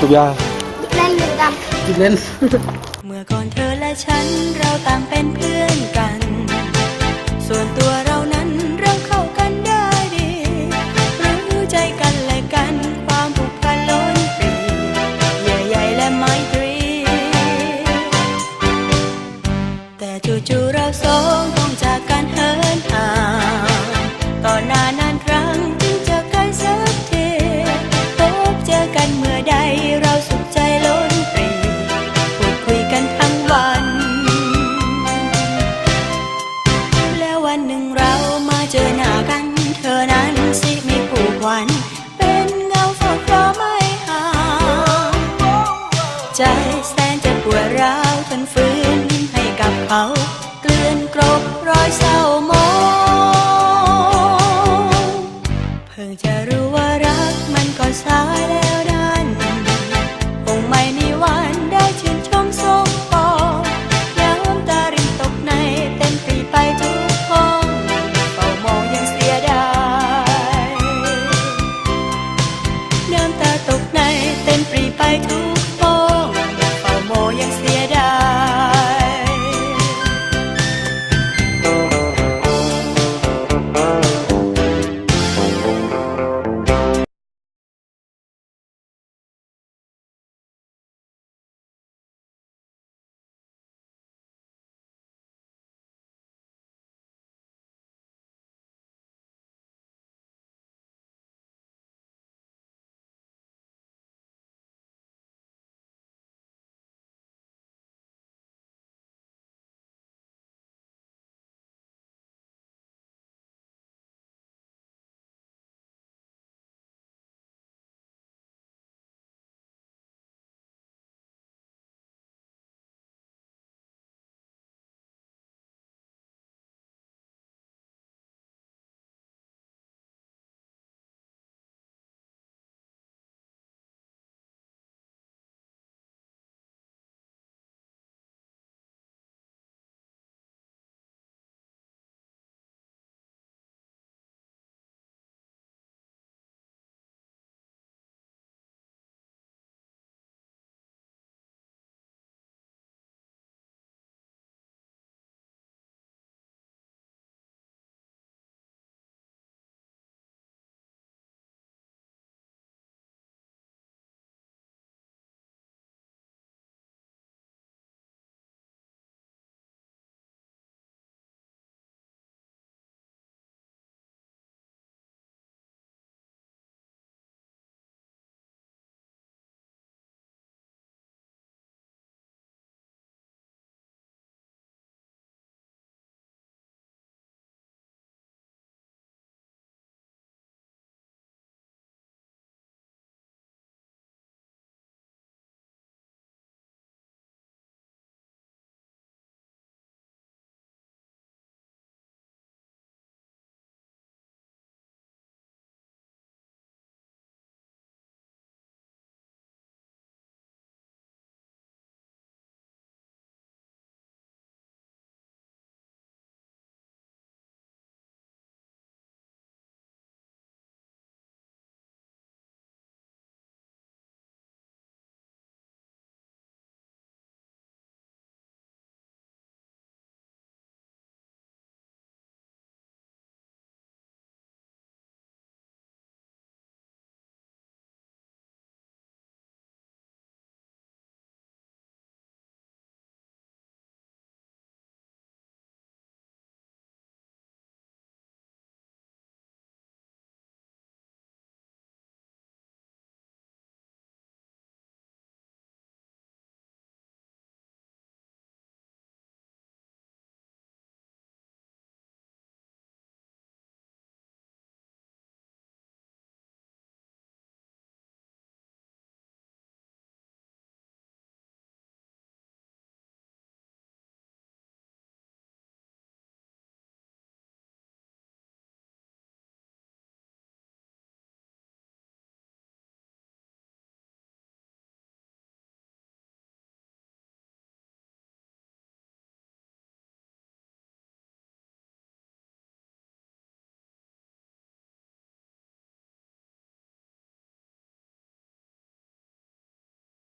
ทุกอย่างเล่นลืมดกินเล่น เมื่อก่อนเธอและฉันเราต่างเป็นเพื่อนกัน ส่วนตัวเรานั้นเราเข้ากันได้ดีรู้ใจกันและกันความผูกพันล้นปรีเยื่อใยและไมตรี แต่จู่ๆเราสองต้องจาก ปวดร้าวฉันฟืนให้กับเขา เกลื่อนกรบรอยเศร้ามองเพิ่งจะรู้ว่ารักมันก็สายแล้วด้านคงไม่มีวันได้ชื่นชมสมปองย้ำตาริมตกในเต็มปรีไปทุกห้องเฝ้ามองยังเสียดายน้ำตาตกในเต็มปรีไปทุก моє